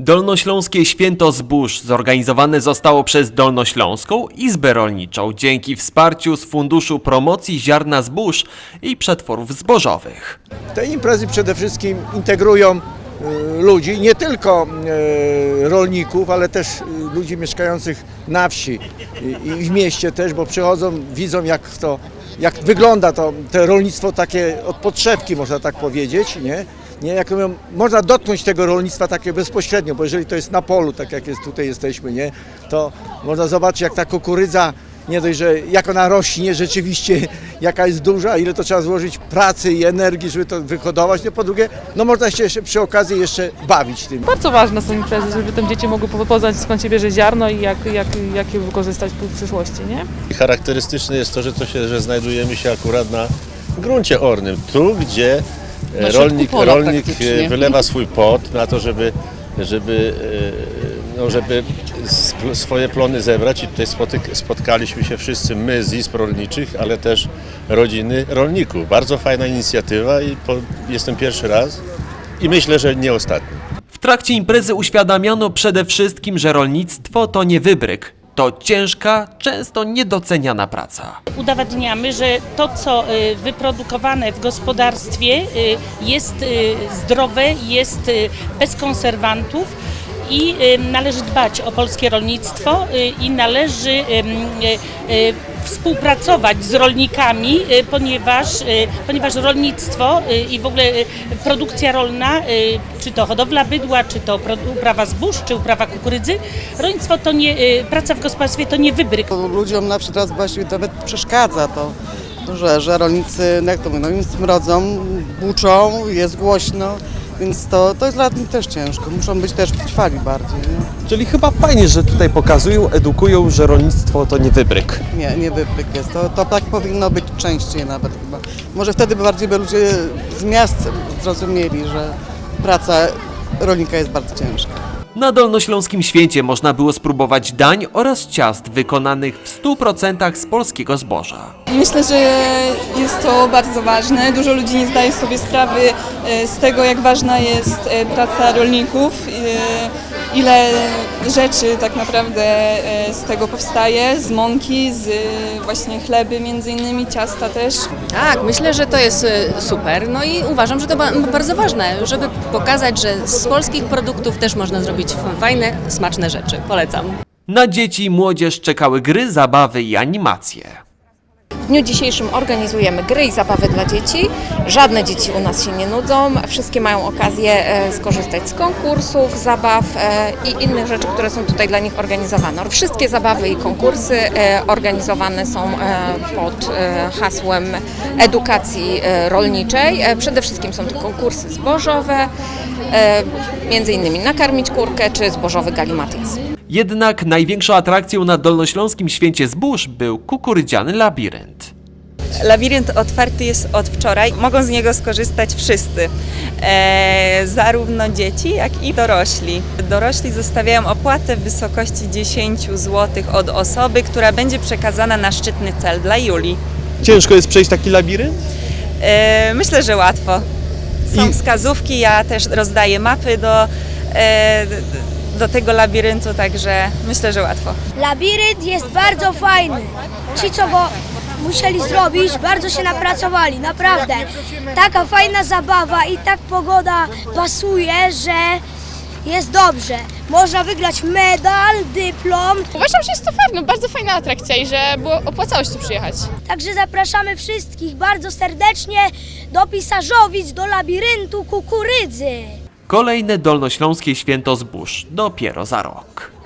Dolnośląskie Święto Zbóż zorganizowane zostało przez Dolnośląską Izbę Rolniczą dzięki wsparciu z Funduszu Promocji Ziarna Zbóż i Przetworów Zbożowych. Te imprezy przede wszystkim integrują e, ludzi, nie tylko e, rolników, ale też e, ludzi mieszkających na wsi i, w mieście też, bo przychodzą, widzą jak to, jak wygląda to te rolnictwo takie od podszewki, można tak powiedzieć, nie? Nie, jak mówią, można dotknąć tego rolnictwa takie bezpośrednio, bo jeżeli to jest na polu, tak jak jest tutaj jesteśmy, nie, to można zobaczyć jak ta kukurydza nie dość, że jak ona rośnie rzeczywiście, jaka jest duża, ile to trzeba złożyć pracy i energii, żeby to wyhodować, no po drugie, no można się jeszcze przy okazji jeszcze bawić tym. Bardzo ważne są imprezy, żeby tam dzieci mogły po- poznać skąd się bierze ziarno i jak, jak, jak je wykorzystać w przyszłości, nie? Charakterystyczne jest to, że, to się, że znajdujemy się akurat na gruncie ornym, tu gdzie rolnik, rolnik praktycznie. e, wylewa swój pot na to, żeby, żeby, e, no, żeby swoje plony zebrać i tutaj spotyk, spotkaliśmy się wszyscy my z izb rolniczych, ale też rodziny rolników. Bardzo fajna inicjatywa i po, jestem pierwszy raz i myślę, że nie ostatni. W trakcie imprezy uświadamiano przede wszystkim, że rolnictwo to nie wybryk. To ciężka, często niedoceniana praca. udowadniamy, że to, co y, wyprodukowane w gospodarstwie y, jest y, zdrowe, jest bez konserwantów i y, należy dbać o polskie rolnictwo y, i należy y, współpracować z rolnikami, ponieważ, ponieważ rolnictwo i w ogóle produkcja rolna, czy to hodowla bydła, czy to uprawa zbóż, czy uprawa kukurydzy, rolnictwo to nie, praca w gospodarstwie to nie wybryk. Ludziom na przykład właściwie nawet przeszkadza to, że, że rolnicy, jak to mówią, no smrodzą, buczą, jest głośno, więc to, to jest dla nich też ciężko. Muszą być też trwali bardziej. Nie, Czyli chyba fajnie, że tutaj pokazują, edukują, że rolnictwo to nie wybryk. nie, nie wypryk jest. To, to tak powinno być częściej nawet chyba. Może wtedy bardziej by ludzie z miast zrozumieli, że praca rolnika jest bardzo ciężka. Na Dolnośląskim Święcie można było spróbować dań oraz ciast wykonanych w 100% z polskiego zboża. Myślę, że jest to bardzo ważne. Dużo ludzi nie zdaje sobie sprawy e, z tego, jak ważna jest e, praca rolników, e, ile rzeczy tak naprawdę e, z tego powstaje, z mąki, z e, właśnie chleby między innymi, ciasta też. Tak, myślę, że to jest e, super. No i uważam, że to ba- bardzo ważne, żeby pokazać, że z polskich produktów też można zrobić fajne, smaczne rzeczy. Polecam. Na dzieci i młodzież czekały gry, zabawy i animacje. Dniu dzisiejszym organizujemy gry i zabawy dla dzieci. Żadne dzieci u nas się nie nudzą. Wszystkie mają okazję e, skorzystać z konkursów, zabaw e, i innych rzeczy, które są tutaj dla nich organizowane. Wszystkie zabawy i konkursy e, organizowane są pod hasłem edukacji rolniczej. Przede wszystkim są to konkursy zbożowe, między innymi nakarmić kurkę czy zbożowy galimatyzm. Jednak największą atrakcją na Dolnośląskim Święcie Zbóż był kukurydziany labirynt. Labirynt otwarty jest od wczoraj. Mogą z niego skorzystać wszyscy, e, zarówno dzieci, jak i dorośli. Dorośli zostawiają opłatę w wysokości 10 zł od osoby, która będzie przekazana na szczytny cel dla Julii. Ciężko jest przejść taki labirynt? E, myślę, że łatwo. Są I- wskazówki, ja też rozdaję mapy do, e, do tego labiryntu, także myślę, że łatwo. Labirynt jest bardzo fajny. Ci, co go musieli zrobić, bardzo się napracowali, naprawdę. Taka fajna zabawa i tak pogoda pasuje, że jest dobrze. Można wygrać medal, dyplom. Uważam, że jest to fajne, bardzo fajna atrakcja i że było, opłacało się tu przyjechać. Także zapraszamy wszystkich bardzo serdecznie do Pisarzowic, do labiryntu kukurydzy. Kolejne Dolnośląskie Święto Zbóż dopiero za rok.